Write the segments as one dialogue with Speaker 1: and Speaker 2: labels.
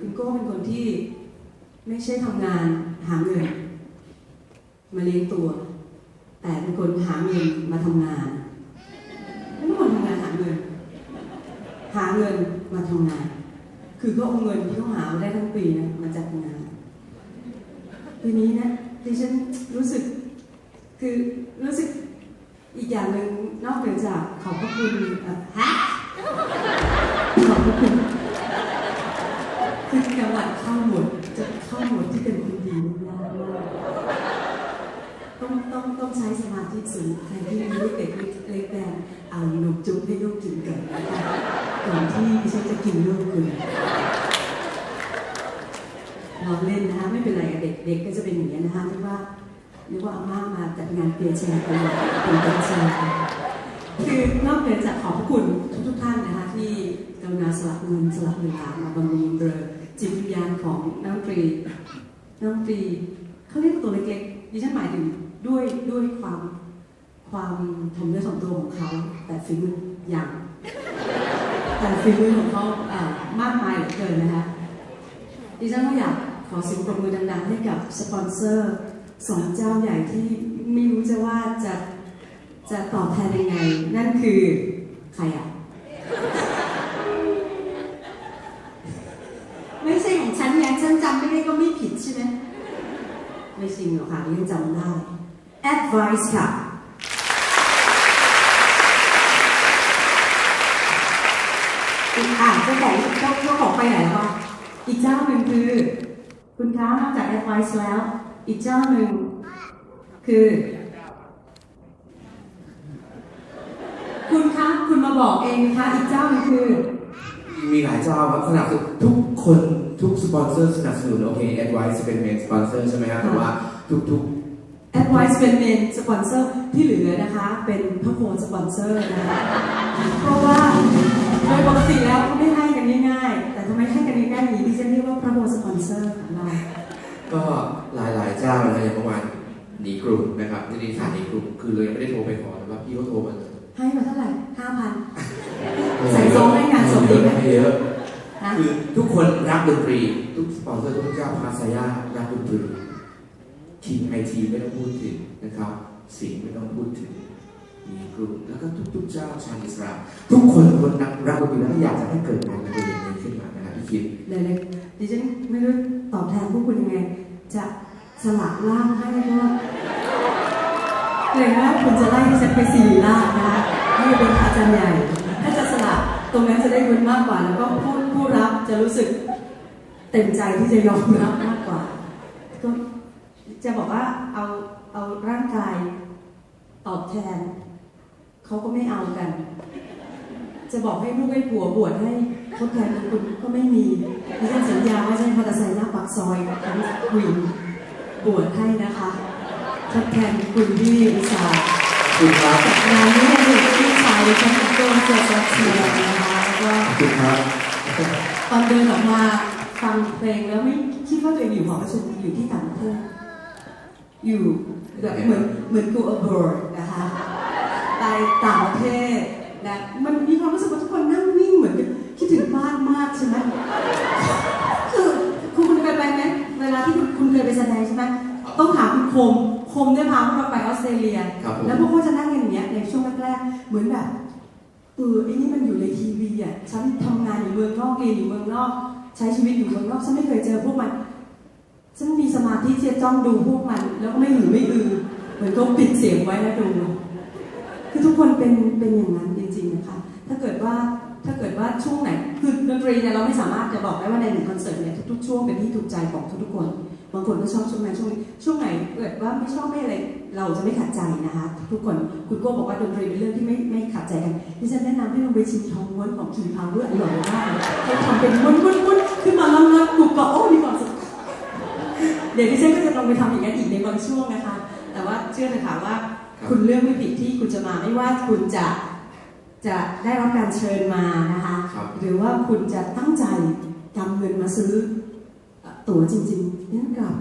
Speaker 1: คุณโก้เป็นคนที่ไม่ใช่ทำงานหาเงิน มาเลี้ยงตัว แต่เป็นคนหาเงินมาทำงานไม่ใช่คนทำงานหาเงิน หาเงินมาทำงาน คือเขาเอาเงินที่เขาหาได้ทั้งปีนะมาจัดงานทีนี้นะดิฉันรู้สึก คือรู้สึกอีกอย่างหนึ่งนอกเหนือจากขอบพระคุณเอ่อฮะขอบพระคุณ คือจังหวัดเข้าหมดจะเข้าหมดที่เป็นคนดีไม่ได้มากต้องต้องต้องใช้สมาธิสูงใครที่มีลูกเด็กเล็กแดงเอานมจุ๊บให้ลูกกินก่อนนะคะก่อนที่ฉันจะกินลูกคุณเราเล่นนะคะไม่เป็นไรเด็กเด็กก็จะเป็นอย่างนี้นะคะนึกว่านึกว่าอาม่ามาจัดงานเปียแชร์กันเป็นเปียแชร์คือนอกเหนือจากขอบพระคุณ สละเงินสละเวลามาบำรุงเบลอจิตวิญญาณของนักดนตรีนักดนตรีเขาเรียกตัวเล็กๆดิฉันหมายถึงด้วยด้วยความความถมเนื้อถ่อมตัวของเขาแต่ฝีมืออย่างแต่ฝีมือของเขาอ่ามากมายเหลือเกินนะคะดิฉันก็อยากขอเสียงปรบมือดังๆให้กับสปอนเซอร์สองเจ้าใหญ่ที่ไม่รู้จะว่าจะจะตอบแทนยังไง นั่นคือใครอะ ไม่ใช่ของฉันไงฉันจำไม่ได้ก็ไม่ผิดใช่ไหมไม่จริง หรอกค่ะดิฉันจำได้ Advice ค่ะ อีกอะเจ้าของเจ้าเจ้าของไปไหนแล้ววะอีกเจ้าหนึ่งคือ คุณคะนอกจาก advice แล้ว อีกเจ้าหนึ่งคือ คุณคะ คุณมาบอกเองนะคะ อีกเจ้าหนึงคือ
Speaker 2: มีหลายเจ้าครับสนับสนุนทุกคนทุกสปอนเซอร์สนับสนุนโอเค Advice เป็นเมนสปอนเซอร์ใช่ไหมครับแต่ว่า ทุก
Speaker 1: advice เป็นเมนสปอนเซอร์ที่เหลือนะคะ เป็นพระโคนสปอนเซอร์นะคะเพราะว่าโดยปกติแล้วเขาไม่ให้กันง่ายๆ แต่ทำไมให้กันง่ายๆอย่างนี้ดิฉันเรียกว่าพระโคนสปอนเซอร์ของเรา
Speaker 2: ๆก็หลายๆเจ้านะอย่างเมื่อวานหนีกลุ่มนะครับที่นี่สายหนีกลุ่มคือเลยยังไม่ได้โทรไปขอแต่ว่าพี่เขาโทรมาเลย
Speaker 1: ให้มาเท่าไหร่ห้าพันใส่ซองให้งานศพดีไหม
Speaker 2: ให้เยอะ
Speaker 1: นะ
Speaker 2: คือทุกคนรักดนตรี ทุกสปอนเซอร์ทุกเจ้าพาสายารักดนตรี ทีมไอทีไม่ต้องพูดถึงนะครับสิงไม่ต้องพูดถึงมีกลุ่มแล้วก็ทุกๆเจ้าชาวอิสราทุกคนคนรักรักดนตรีแล้วอยากจะให้เกิดงานดนตรีอย่างนี้ขึ้นมานะครับพี่คิด
Speaker 1: เดี๋ยวเลยดิฉันไม่รู้ตอบแทนพวกคุณยังไง จะสลักร่างให้ก็เกรงว่าคุณจะไล่ดิฉันไปสี่ล่างนะคะให้เป็นอาจารย์ใหญ่ถ้าจะสลักตรงนั้นจะได้เงินมากกว่า แล้วก็ผู้ผู้รับจะรู้สึกเต็มใจที่จะยอมรับมากกว่าก็ จะบอกว่าเอาเอาร่างกายตอบแทน เขาก็ไม่เอากัน จะบอกให้ลูกให้ผัวบวชให้ทดแทนบุญคุณก็ไม่มีดิฉันสัญญาว่าจะให้มอเตอร์ไซค์หน้าปากซอยทั้งวินบวชให้นะคะทดแทนบุญคุณที่อุตส่าห์
Speaker 2: ขอบคุณครับ
Speaker 1: จัดงานนี้ให้ลูกที่ชายดิฉันก็เกิดรักเชียร์นะคะแล้วก็
Speaker 2: ขอบคุณครับ
Speaker 1: ตอนเดินออกมาฟังเพลงแล้วไม่คิดว่าตัวเองอยู่หอประชุมอยู่ที่ต่างประเทศ อยู่แบบเหมือนเหมือนกูอบอร์นะคะไปต่างประเทศนะมันมีความรู้สึกว่าทุกคนนั่งนิ่งเหมือนกับคิดถึงบ้านมากใช่ไหมคือคุณคุณเคยไปไหมเวลาที่คุณคุณเคยไปแสดงใช่ไหมต้องถามคุณคมคมได้พาพวกเราไปออสเตรเลีย
Speaker 2: ครับผม
Speaker 1: แล้วพวกเขาจะนั่งกันอย่างเงี้ยในช่วงแรกๆเหมือนแบบเออไอ้นี่มันอยู่ในทีวีอะฉันทำงานอยู่เมืองนอกเรียนอยู่เมืองนอก ใช้ชีวิตอยู่เมืองนอกฉันไม่เคยเจอพวกมัน ฉันมีสมาธิที่จะจ้องดูพวกมัน แล้วก็ไม่หือไม่อือเหมือนเขาปิดเสียงไว้แล้วดู คือทุกคนเป็นเป็นอย่างนั้นจริงๆนะคะถ้าเกิดว่าถ้าเกิดว่าช่วงไหนคือดนตรีเนี่ยเราไม่สามารถจะบอกได้ว่าในหนึ่งคอนเสิร์ตเนี่ยทุกๆช่วงเป็นที่ถูกใจของทุกๆคนบางคนก็ชอบช่วงนั้นช่วงนี้ช่วงไหนเกิดว่าไม่ชอบไม่อะไรเราจะไม่ขัดใจนะคะ ทุกคนคุณโก้บอกว่าดนตรีเป็นเรื่องที่ไม่ไม่ขัดใจกันดิฉันแนะนำให้ลองไปชิมทองม้วนของคิงพาวเวอร์อร่อยมากเขาทำเป็นม้วนม้วนม้วนขึ้นมาล้วนะกรุบกรอบโอ้มีความสุข ดี๋ยวดิฉันก็จะลองไปทำอย่างนั้นอีกในบางช่วงนะคะ แต่ว่าเชื่อนะคะว่า คุณเลือกไม่ผิดที่คุณจะมาไม่ว่าคุณจะจะได้รับการเชิญมานะคะ
Speaker 2: ครับ
Speaker 1: หรือว่าคุณจะตั้งใจกำเงินมาซื้อเอ่อตั๋วจริงๆนั่นกลับ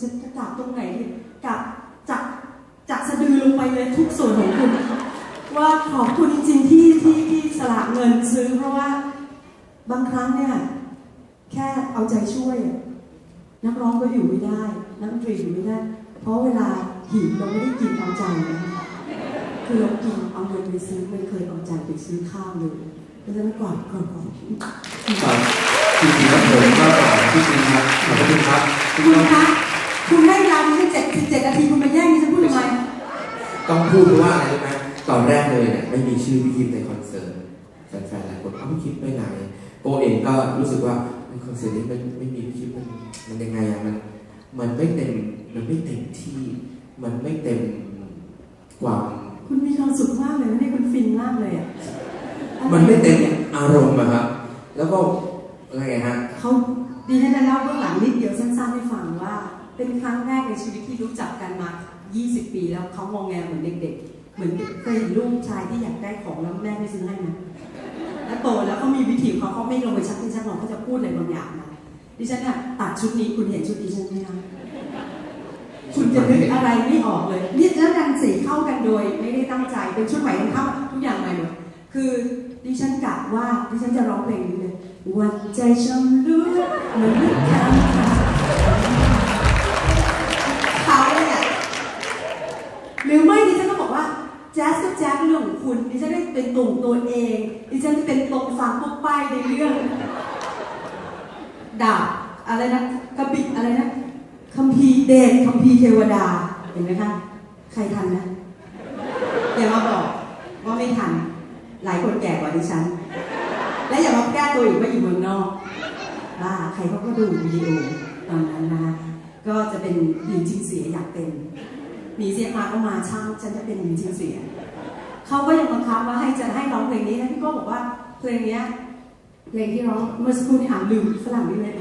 Speaker 1: จะจะกลับตรงไหนดีกลับจากจากเลยทุกส่วนของคุณ ว่าขอบคุณจริงๆที่ที่ที่สละเงินซื้อเพราะว่าบางครั้งเนี่ยแค่เอาใจช่วย นักร้องก็อยู่ไม่ได้นักดนตรีอยู่ไม่ได้ เพราะเวลาหิวเราไม่ได้กินเอาใจนะคะคือเรากินเอาเงินไปซื้อไม่เคยเอาใจไปซื้อข้าวเลยเพราะฉะนั้นก่อนก่อนก่อน
Speaker 2: ครับจริงๆแล้วผมก็ขอบคุณจริงๆครับขอบคุณครับ
Speaker 1: คุณคะคุณให้เวลาดิฉันเจ็ดสิบเจ็ดนาทีคุณมาแย่งดิฉันพูดทำไม
Speaker 2: ต้องพูดเพราะว่าอะไรรู้ไหมตอนแรกเลยเนี่ยไม่มีชื่อพี่คิมในคอนเสิร์ตแฟนๆหลายคนเอ้าพี่คิมไปไหนโกเองก็รู้สึกว่า ในคอนเสิร์ตนี้มันไม่มีพี่คิมมันมันยังไงอะมันมันไม่เต็มมันไม่เต็มที่ มันไม่เต็มความ
Speaker 1: คุณมีความสุขมากเลยนะนี่คุณฟินมากเลยอะ
Speaker 2: มันไม่เต็มอารมณ์อะครับแล้วก็อะไรไงฮะ
Speaker 1: เขาดิฉันจะเล่าเบื้องหลังนิดเดียวสั้นๆให้ฟังว่า เป็นครั้งแรกในชีวิตที่รู้จักกันมา 20 ปีแล้วเขามองแงเหมือนเด็กๆ เหมือนเคยเห็นลูกชายที่อยากได้ของแล้วแม่ไม่ซื้อให้นะ โตแล้วเขามีวิธีเขาเขาไม่ลงไปชักที่ชักหรอกเขาจะพูดอะไรบางอย่างนะดิฉันอะตัดชุดนี้คุณเห็นชุดดิฉันไหมคะคุณจะนึกอะไรไม่ออกเลยนี่แล้วดันสีเข้ากันโดยไม่ได้ตั้งใจเป็นชุดใหม่ทั้งเข้าทุกอย่างใหม่หมดคือดิฉันกะว่าดิฉันจะร้องเพลงนี้เลยวันใจชำรุดมือนลูกค้าง จ๊สก็แจ๊สเรื่องของคุณดิฉันได้เป็นตุ่มตัวเองดิฉันจะเป็นตรงฟังพวกป้ายในเรื่องดาบอะไรนะกระบิดอะไรนะคัมภีร์เดชคัมภีร์เทวดาเห็นไหมคะใครทันนะอย่ามาบอกว่าไม่ทัน หลายคนแก่กว่าดิฉัน และอย่ามาแก้ตัวอีกว่าอยู่เมืองนอกบ้าใครเขาก็ดูวิดีโอตอนนั้นนะคะก็จะเป็นหญิงจิงเสียอยากเป็น หมีเสียมาก็มาช่างฉันจะเป็นหญิงจิงเสียเขาก็ยังบังคับว่าให้จะให้ร้องเพลงนี้นะพี่ก็บอกว่าเพลงเนี้ยเพลงที่ร้องเมื่อสักครู่นี้อ่านลืมฝรั่งนิดเลย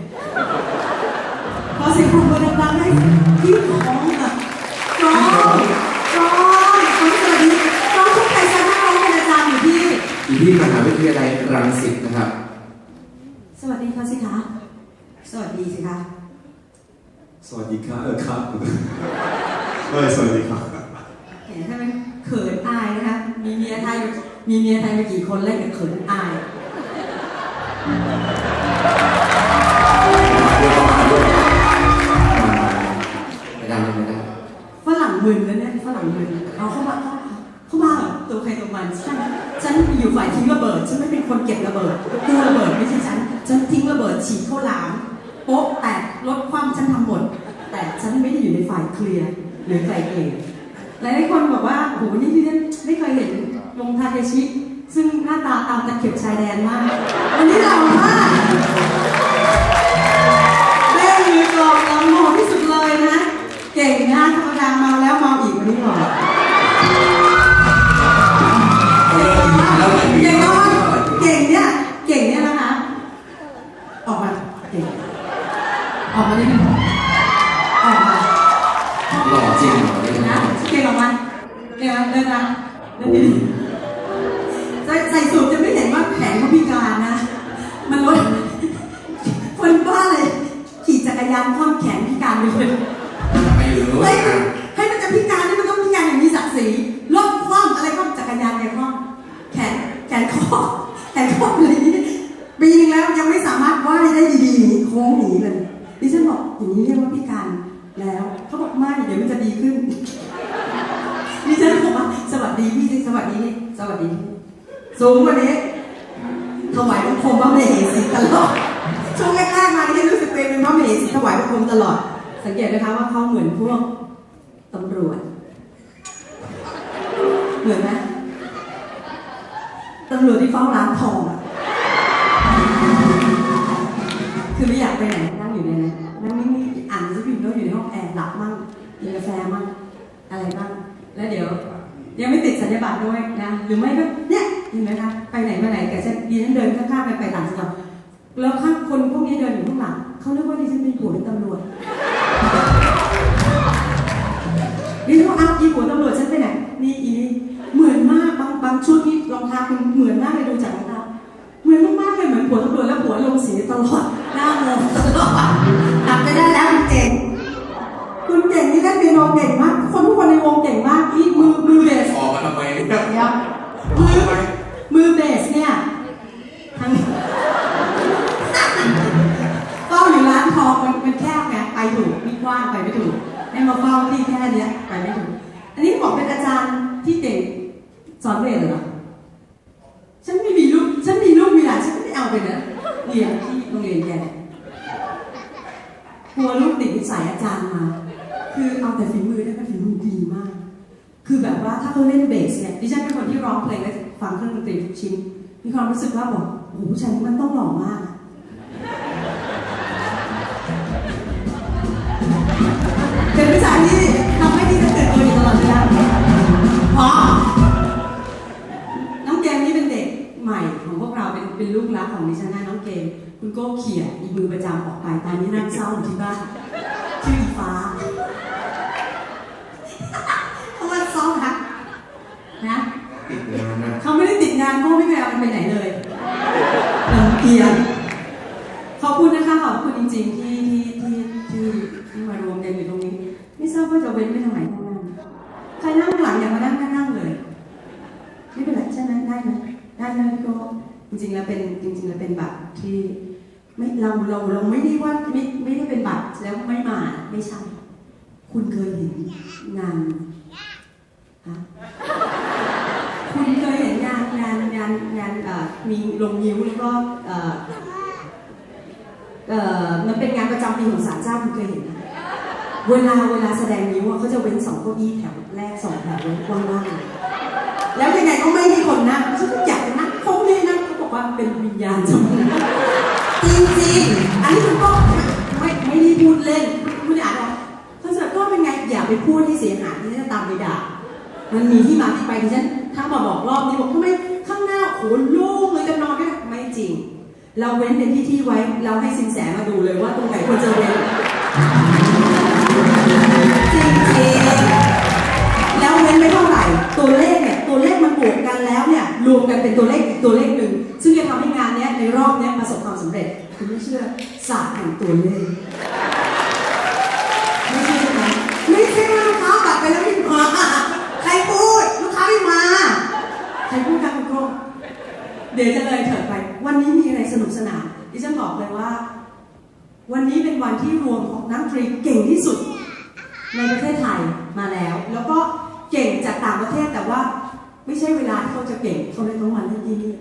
Speaker 1: พอเสียงปรบมือดังๆให้พี่ของแบบร้องร้องคนสวัสดีร้องทุกไทยชนะร้องเป็นอาจารย์อยู่ที่
Speaker 2: อยู่ที่มหาวิทยาลัยรังสิตนะครับ
Speaker 1: สวัสดีค่ะสิคะสวัสดีสิคะ
Speaker 3: สวัสดีครับเออครับ เออสวัสดีครับ
Speaker 1: เห็นใช่ไหมเขินอายนะคะ มีเมียไทยมีเมียไทยมากี่คนแล้วแต่เขินอาย
Speaker 2: ไม่ได้ไม่ได้
Speaker 1: ฝรั่งมึนแล้วเนี่ยฝรั่งมึนเอาเข้ามาเข้ามาเข้ามาเหรอตัวใครตัวมันฉันฉันอยู่ฝ่ายทิ้งระเบิดฉันไม่เป็นคนเก็บระเบิดตัวระเบิดไม่ใช่ฉันฉันทิ้งระเบิดฉีดเข้าหลามโป๊ะแตกลดความฉันทำหมดแต่ฉันไม่ได้อยู่ในฝ่ายเคลียร์ หรือไกลเกลี่ยหลายๆคนบอกว่าโอ้โหนี่ที่ฉันไม่เคยเห็นวงทาเคชิ ซึ่งหน้าตาตามตะเข็บชายแดนมาก วันนี้เรามากเล่นมือกลองลำโมที่สุดเลยนะ เก่งนะธรรมดาเมาแล้วเมาอีกวันนี้บอเก่งมากเก่งเนี่ย เก่งเนี่ยนะคะ ออกมา เก่ง ออกมาได้ สังเกตนะคะว่าเขาเหมือนพวกตำรวจ เหมือนไหมตำรวจที่เฝ้าร้านทองอะคือไม่อยากไปไหนนั่งอยู่ในนั้นนั่งนิ่งๆอ่านสือพิมพ์แล้วอยู่ในห้องแอร์หลับมั่งกินกาแฟมั่งอะไรบ้างแล้วเดี๋ยว ยังไม่ติดสัญญาบัตรด้วยนะหรือไม่ก็เนี่ยเห็นไหมคะไปไหนมาไหนแกจะดิฉันเดินข้างๆไปไปต่างจังหวัดแล้วข้างคนพวกนี้เดินอยู่ข้างหลังเขาเรียกว่าดิฉันเป็นผัวเป็นตำรวจ นี่ถ้าอัพอีหัวตำรวจฉันไปไหน นี่อีนี่เหมือนมากบางบางชุดนี่รองเท้าคุณเหมือนมากเลยดูจากรองเาเหมือนมากเลยเหมือนผัวตำรวจแล้วผัวลงสีตลอดหน้าเลยตลอดทำไปได้แล้วเก่งคุณเก่งนี่ได้เปียโนเก่งมาก คนทุกคนในวงเก่งมากนี่มือมือเบสออกมาทำไมเนี่ยมือมือเบส ดิฉันเป็นคนที่ร้องเพลงและฟังเครื่องดนตรีทุกชิ้น มีความรู้สึกว่าบอกโอ้ผู้ชายนี้มันต้องหล่อมากเป็นผู้ชายที่ทำให้ดิฉันตื่นตัวอยู่ตลอดเวลาพอน้องเกมนี่เป็นเด็กใหม่ของพวกเราเป็นเป็นลูกรักของดิฉันนะน้องเกม คุณโก้เขี่ยอีมือประจำออกไปตอนนี้นั่งเศร้าอยู่ที่บ้านชื่ออีฟ้าว่าซ้อมนะนะ
Speaker 2: ติดงานนะ
Speaker 1: เขา ไม่ได้ติดงานโก้ไม่เคยเอามันไปไหนเลยลำเกียจขอบคุณนะคะขอบคุณจริง ๆ ที่ที่ที่ที่ที่มารวมกันอยู่ตรงนี้ ไม่ทราบว่าจะเว้นไปทางไหนทางนั้นใครนั่งหลังอย่ามานั่งข้างนั่งเลย ไม่เป็นไรใช่ไหมได้ไหมได้ไหมพี่โก้จริงๆแล้วเป็นจริง ๆ แล้วเป็นบัตรที่ไม่เราเราเราไม่ได้ว่าไม่ไม่ได้เป็นบัตรแล้วไม่มาไม่ใช่ คุณเคยเห็นงานฮะคุณเคยเห็นงานงานงานงานเอ่อมี ลงนิ้วแล้วก็เอ่อเอ่อมันเป็นงานประจำปีของศาลเจ้าคุณเคยเห็นไหมเวลาเวลาแสดงนิ้วอะเขาจะเว้นสองเก้าอี้แถวแรกสองแถวไว้ว่างๆแล้วยังไงก็ไม่มีคนนั่งฉันก็อยากจะนั่งเขาไม่ให้นั่งเขาบอกว่าเป็นวิญญาณจมูกจริงๆอันนี้คุณก็ไม่ไม่ได้พูดเล่นคุณอ่านหรอกคอนเสิร์ตก็เป็นไงอย่าไปพูดให้เสียหายที่จะตามไปด่ามันมีที่มาที่ไปที่ฉันถ้ามาบอกรอบนี้บอกทำไม ข้างหน้าโอ้โหโล่งเลยจะนอนได้ไม่จริง เราเว้นเป็นที่ที่ไว้เราให้สินแสมาดูเลยว่าตรงไหนควรจะเว้นจริงๆแล้วเว้นไม่เท่าไหร่ตัวเลขเนี่ยตัวเลขมันบวกกันแล้วเนี่ยรวมกันเป็นตัวเลขอีกตัวเลขหนึ่งซึ่งจะทำให้งานเนี้ยในรอบเนี้ยประสบความสำเร็จคุณไม่เชื่อศาสตร์แห่งตัวเลข ไม่ใช่ใช่ไหมไม่ใช่ว่าลูกค้าบัตรไปแล้วไม่มา ใครพูด ลูกค้าไม่มา ใครพูดกันคุณโก้ เดี๋ยวจะเลยเถิดไป วันนี้มีอะไรสนุกสนานดิฉันบอกเลยว่า วันนี้เป็นวันที่รวมของนักดนตรีเก่งที่สุด ในประเทศไทยมาแล้ว แล้วก็เก่งจากต่างประเทศแต่ว่า ไม่ใช่เวลาที่เขาจะเก่งเขาเลยต้องมาเล่นที่นี่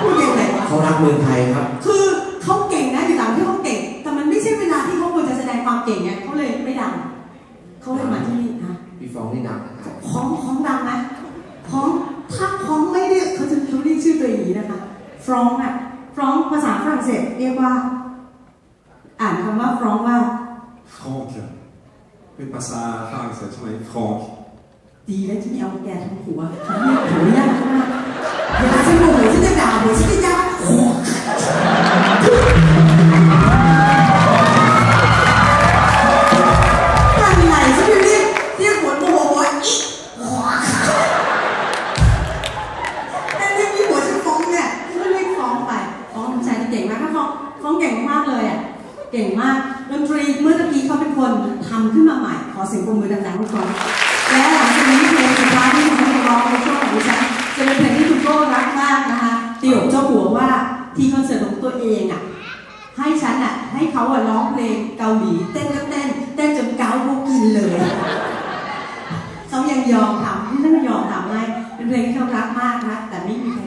Speaker 1: พูดยังไงวะ
Speaker 2: เขารักเมืองไทยครับ
Speaker 1: คือเขาเก่งนะอยู่ต่างประเทศเขาเก่ง แต่มันไม่ใช่เวลาที่เขาควรจะแสดงความเก่งไงเขาเลยไม่ดังเขาเลยมาที่นี่นะ
Speaker 2: พี่ฟองนี่ดังนะครับ
Speaker 1: คล้องคล้องดังไหมคล้องถ้าคล้องไม่ เรียกเขาจะเขาเรียกชื่อตัวเองอย่างนี้นะคะฟรองอะฟรองภาษาฝรั่งเศสเรียกว่า อ่านคำว่าฟรองว่า
Speaker 3: Frank เป็นภาษาฝรั่งเศสใช่ไหม Frank
Speaker 1: ดีแล้วที่ไม่เอาแกทำหัวทำให้หัวยากมากเวลาฉันโมโหฉันจะด่าหัวฉันจะยาก เก่งมากดนตรีเมื่อตะกี้เขาเป็นคนทำขึ้นมาใหม่ ขอเสียงปรบมือดังๆให้เขาและหลังจากนี้เพลงสุดท้ายที่ผมจะร้องในช่วงของดิฉันจะเป็นเพลงที่คุณโก้รักมากนะคะตีอกเจ้าหัวว่าที่คอนเสิร์ตของตัวเองอะให้ฉันอะให้เขาอะร้องเพลงเกาหลีเต้นก็เต้นเต้นจนเกาพวกกินเลยเขายังยอมทำที่ฉันยอมทำให้เป็นเพลงที่เขารักมากนะแต่ไม่มีใคร